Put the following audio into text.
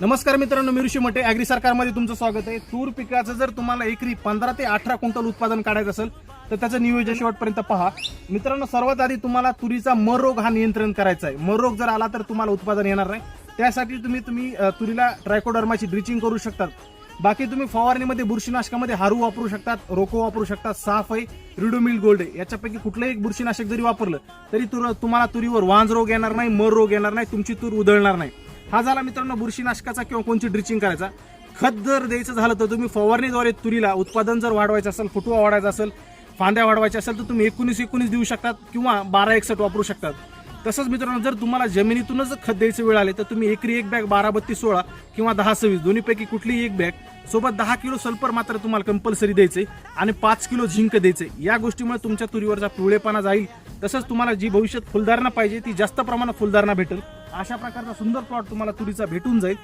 नमस्कार मित्रांनो मी ऋषी मटे. अॅग्री सरकारमध्ये तुमचं स्वागत आहे. तूर पिकाचं जर तुम्हाला एकरी पंधरा ते अठरा क्विंटल उत्पादन काढायचं असेल तर त्याचं नियोजन शेवटपर्यंत पहा. मित्रांनो सर्वात आधी तुम्हाला तुरीचा मर रोग हा नियंत्रण करायचा आहे. मर रोग जर आला तर तुम्हाला उत्पादन येणार नाही. त्यासाठी तुम्ही तुम्ही तुरीला ट्रायकोडर्माची ड्रिचिंग करू शकतात. बाकी तुम्ही फवारणीमध्ये बुरशीनाशकामध्ये हारू वापरू शकतात रोको वापरू शकतात साफ आहे. रिडोमिल गोल्ड आहे. याच्यापैकी कुठलंही एक बुरशीनाशक जरी वापरलं तरी तुर तुम्हाला तुरीवर वांज रोग येणार नाही मर रोग येणार नाही तुमची तूर उधळणार नाही. हा झाला मित्रांनो बुरशीनाशकाचा किंवा कोणची ड्रिचिंग करायचा. खत जर द्यायचं झालं तर तुम्ही फवारणीद्वारे तुरीला उत्पादन जर वाढवायचं असेल फुटवा वाढवायचा असेल फांद्या वाढवायच्या असेल तर तुम्ही एकोणीस एकोणीस देऊ शकतात किंवा बारा एकसठ वापरू शकतात. तसंच मित्रांनो जर तुम्हाला जमिनीतूनच खत द्यायचं वेळ आले तर तुम्ही एकरी एक बॅग बारा बत्तीस सोळा किंवा दहा सव्वीस दोन्हीपैकी कुठलीही एक बॅग सोबत दहा किलो सल्फर मात्र तुम्हाला कंपल्सरी द्यायचे आणि पाच किलो झिंक द्यायचे या गोष्टीमुळे तुमच्या तुरीवरचा पिवळेपणा जाईल. तसंच तुम्हाला जी भविष्यात फुलधारणा पाहिजे ती जास्त प्रमाणात फुलधारणा भेटेल. अशा प्रकारचा सुंदर प्लॉट तुम्हाला तुरीचा भेटून जाईल.